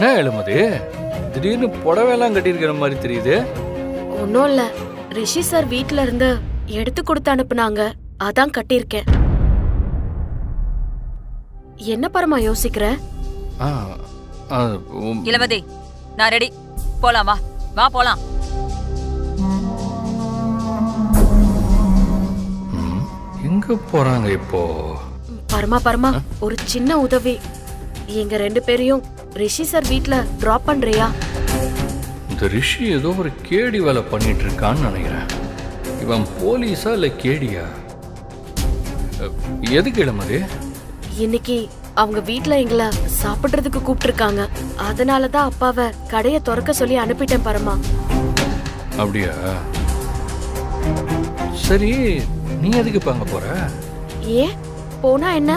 என்ன எழுமதி? திடீர்னு புடவையெல்லாம் கட்டியிருக்கிற மாதிரி தெரியுது. ஒன்றும் இல்ல. ரிஷி சார் வீட்ல இருந்து எடுத்து கொடுத்து அனுப்புனாங்க. அதான் கட்டியிருக்கேன். என்ன பரமா யோசிக்கிற? ஆ, ஆ, உம், இளமதி நான் ரெடி போலாம் வா. வா போலாம். எங்க போறாங்க இப்போ? பரமா பரமா ஒரு சின்ன உதவி. எங்க ரெண்டு பேரையும் ரிஷி சார் வீட்ல டிராப் பண்றியா? இந்த ரிஷி ஏதோ ஒரு கேடி வேலை பண்ணிட்டு இருக்கான்னு நினைக்கிறேன். இவன் போலீஸா இல்ல கேடியா? எதுக்கு இளமதி இன்னைக்கு அவங்க வீட்ல எங்கள சாப்பிடுறதுக்கு கூப்பிட்டிருக்காங்க. அதனால தான் அப்பாவை கடைய திறக்க சொல்லி அனுப்பிட்டேன் பரமா. அப்படியா? சரி நீ எதுக்கு இப்ப அங்க போற? ஏன்? போனா என்ன?